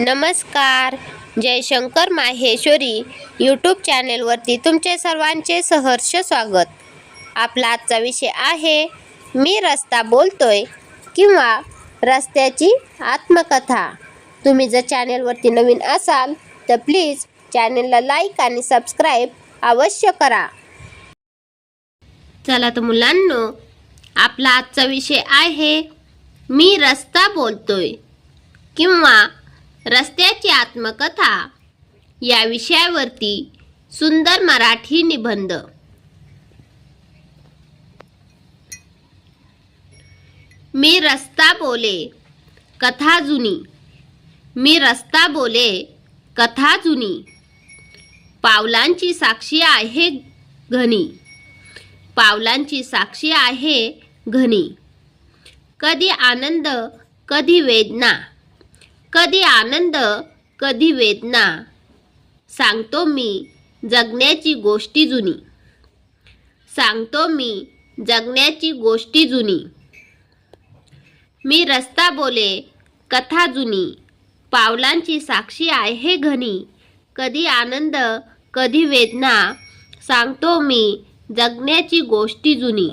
नमस्कार. जयशंकर माहेश्वरी यूट्यूब चॅनेलवरती तुमचे सर्वांचे सहर्ष स्वागत. आपला आजचा विषय आहे मी रस्ता बोलतोय किंवा रस्त्याची आत्मकथा. तुम्ही जर चॅनेलवरती नवीन असाल तर प्लीज चॅनेलला लाईक आणि सबस्क्राईब अवश्य करा. चला तर मुलांनो आपला आजचा विषय आहे मी रस्ता बोलतोय किंवा रस्त्याची आत्मकथा. या विषयावरती सुंदर मराठी निबंध. मी रस्ता बोले कथा जुनी. मी रस्ता बोले कथा जुनी. पावलांची साक्षी आहे घनी. पावलांची साक्षी आहे घनी. कधी आनंद कधी वेदना. कधी आनंद कधी वेदना सांगतो मी जगण्याची गोष्टी जुनी. सांगतो मी जगण्याची गोष्टी जुनी. मी रस्ता बोले कथा जुनी. पावलांची साक्षी आहे घनी. कधी आनंद कधी वेदना सांगतो मी जगण्याची गोष्टी जुनी.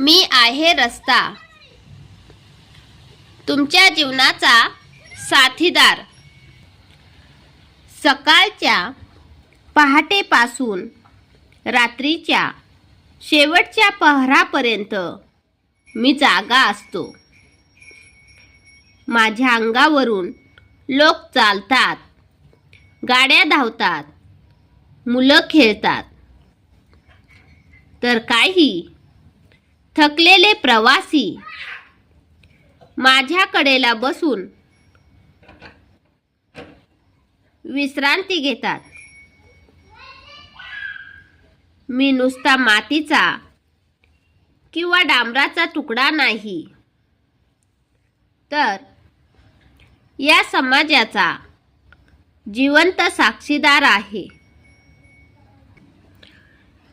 मी आहे रस्ता. तुमच्या जीवनाचा साथीदार. सकाळच्या पहाटेपासून रात्रीच्या शेवटच्या पहरापर्यंत मी जागा असतो. माझ्या अंगावरून लोक चालतात गाड्या धावतात मुलं खेळतात. तर काही थकलेले प्रवासी. माझ्या कडेला बसून विश्रांती घेतात. मी नुसता मातीचा किंवा डांबराचा तुकडा नाही. तर या समाजाचा जिवंत साक्षीदार आहे.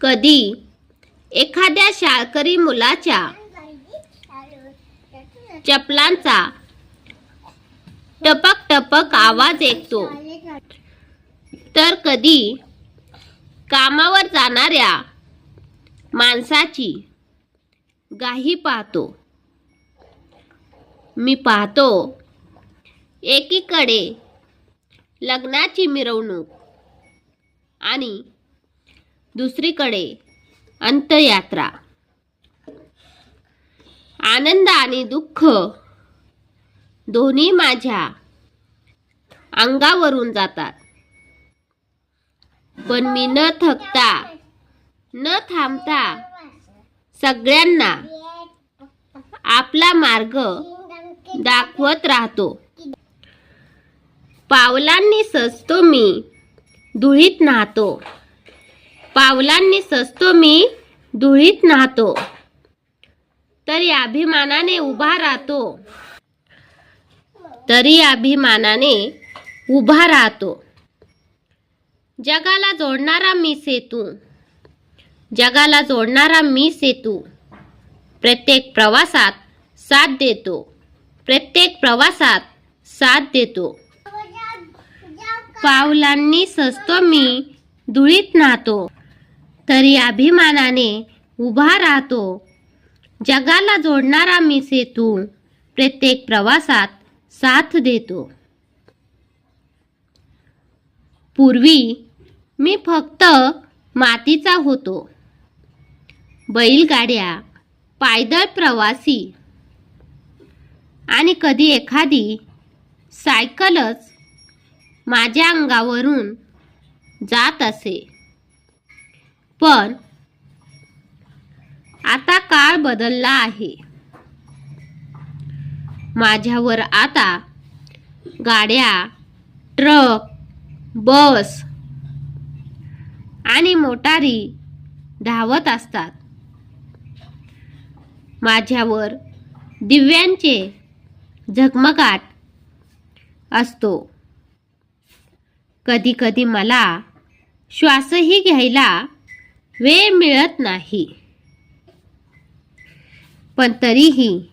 कधी एखाद्या शाळकरी मुलाच्या चपलांचा टपक टपक आवाज ऐकतो तर कधी कामावर जाणाऱ्या माणसाची गाही पाहतो. मी पाहतो एकीकडे लग्नाची मिरवणूक आणि दुसरीकडे अंतयात्रा आनंद आणि दुःख दोन्ही माझ्या अंगावरून जातात. पण मी न थकता न थांबता सगळ्यांना आपला मार्ग दाखवत राहतो. पावलांनी सजतो मी धुळीत नाहतो. पावलांनी सजतो मी धुळीत नाहतो. तरी अभिमानाने उभा राहतो. तरी अभिमानाने उभा राहतो. जगाला जोडणारा मी सेतू. जगाला जोडणारा मी सेतू. प्रत्येक प्रवासात साथ देतो. प्रत्येक प्रवासात साथ देतो. पावलांनी सजतो मी धुळीत नाहतो. तरी अभिमानाने उभा राहतो. जगाला जोडणारा मी सेतू प्रत्येक प्रवासात साथ देतो. पूर्वी मी फक्त मातीचा होतो. बैलगाड्या पायदळ प्रवासी आणि कधी एखादी सायकलच माझ्या अंगावरून जात असे. पण आता काळ बदलला आहे. माझ्यावर आता गाड्या ट्रक बस आणि मोटारी धावत असतात. माझ्यावर दिव्यांचे झगमगाट असतो. कधी कधी मला श्वासही घ्यायला वेळ मिळत नाही. पण तरीही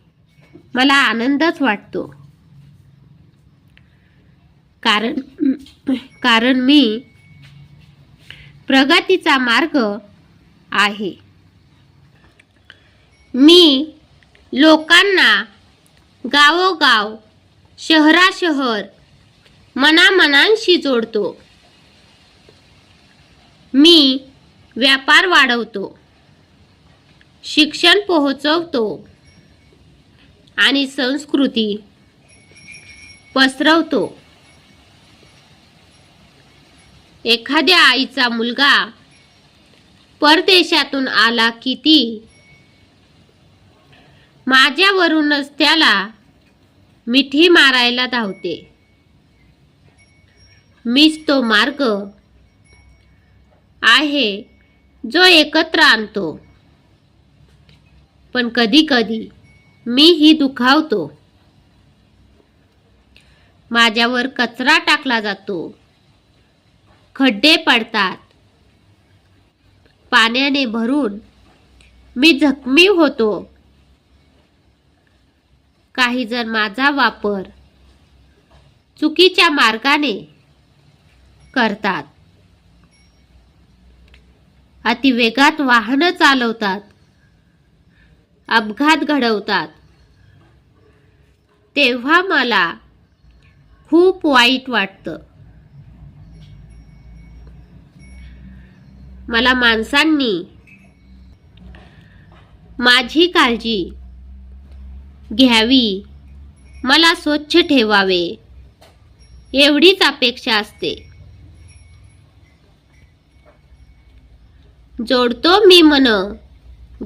मला आनंदच वाटतो. कारण कारण मी प्रगतीचा मार्ग आहे. मी लोकांना गावोगाव शहराशहर मनामनांशी जोडतो. मी व्यापार वाढवतो. शिक्षण पोहोचवतो. आणि संस्कृती पसरवतो. एखाद्या आईचा मुलगा परदेशातून आला की ती माझ्यावरूनच त्याला मिठी मारायला धावते. मीच तो मार्ग आहे जो एकत्र आणतो. पण कधी कधी मीही दुखावतो. माझ्यावर कचरा टाकला जातो. खड्डे पडतात. पाण्याने भरून मी जखमी होतो. काही जण माझा वापर चुकीच्या मार्गाने करतात. अतिवेगात वाहनं चालवतात. अपघात घडवतात. तेव्हा मला खूप वाईट वाटतं. मला माणसांनी माझी काळजी घ्यावी. मला स्वच्छ ठेवावे. एवढीच अपेक्षा असते. जोडतो मी मन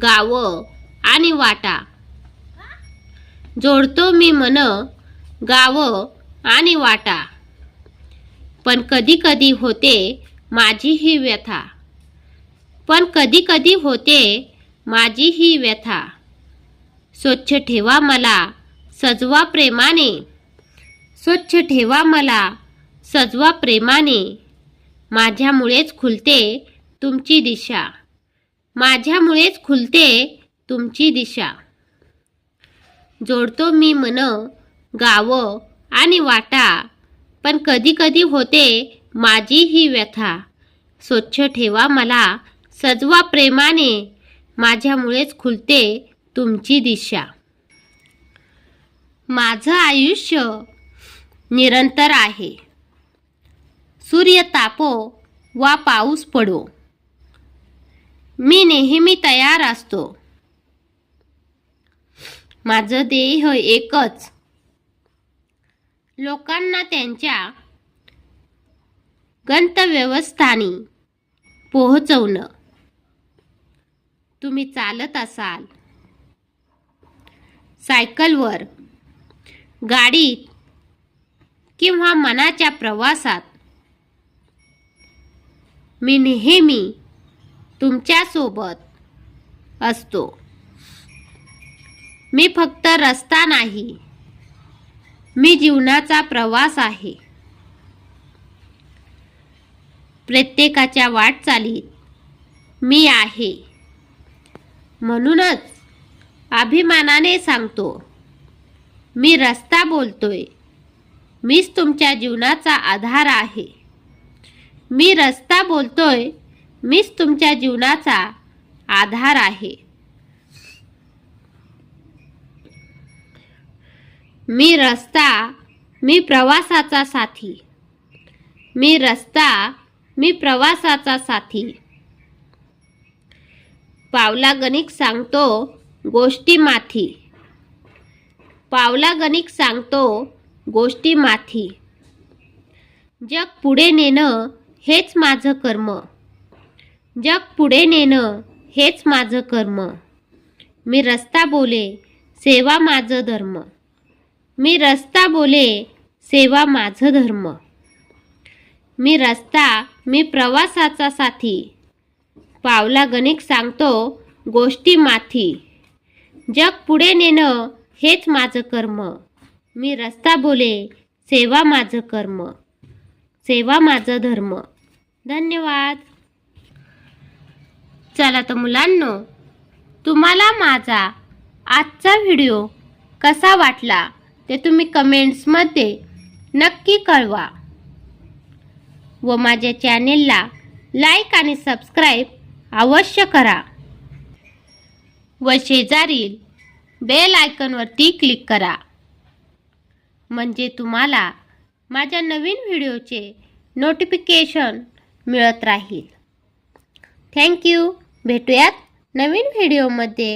गाव आणि वाटा. जोडतो मी मन गाव आणि वाटा. पण कधी कधी होते माझी ही व्यथा. पण कधी कधी होते माझी ही व्यथा. स्वच्छ ठेवा मला सजवा प्रेमाने. स्वच्छ ठेवा मला सजवा प्रेमाने. माझ्यामुळेच खुलते तुमची दिशा. माझ्यामुळेच खुलते तुमची दिशा. जोडतो मी मन गावं आणि वाटा पण कधीकधी होते माझी ही व्यथा. स्वच्छ ठेवा मला सजवा प्रेमाने माझ्यामुळेच खुलते तुमची दिशा. माझं आयुष्य निरंतर आहे. सूर्य तापो वा पाऊस पडो. मी नेहमी तयार असतो. माझं देह एकच. लोकांना त्यांच्या गंतव्यवस्थानी पोहोचवणं. तुम्ही चालत असाल. सायकलवर गाडीत किंवा मनाच्या प्रवासात. मी नेहमी तुमच्यासोबत असतो. मी फक्त रस्ता नाही मी जीवनाचा प्रवास आहे. प्रत्येकाच्या वाटचालीत मी आहे. म्हणूनच अभिमानाने सांगतो मी रस्ता बोलतोय मीच तुमच्या जीवनाचा आधार आहे. मी रस्ता बोलतोय मीच तुमच्या जीवनाचा आधार आहे. मी रस्ता मी प्रवासाचा साथी. मी रस्ता मी प्रवासाचा साथी. पावला गणिक सांगतो गोष्टी माथी. पावला गणिक सांगतो गोष्टी माथी. जग पुढे नेणं हेच माझं कर्म. जग पुढे नेणं हेच माझं कर्म. मी रस्ता बोले सेवा माझं धर्म. मी रस्ता बोले सेवा माझं धर्म. मी रस्ता मी प्रवासाचा साथी. पावला गणिक सांगतो गोष्टी माथी. जग पुढे नेणं हेच माझं कर्म. मी रस्ता बोले सेवा माझं कर्म. सेवा माझं धर्म. धन्यवाद. चला तर मुलांनो तुम्हाला माझा आजचा व्हिडिओ कसा वाटला ते तुम्ही कमेंट्समध्ये नक्की कळवा. व माझ्या चॅनेलला लाईक आणि सबस्क्राईब अवश्य करा. व शेजारील बेल आयकनवरती क्लिक करा. म्हणजे तुम्हाला माझ्या नवीन व्हिडिओचे नोटिफिकेशन मिळत राहील. थँक्यू भेटूयात नवीन व्हिडिओमध्ये.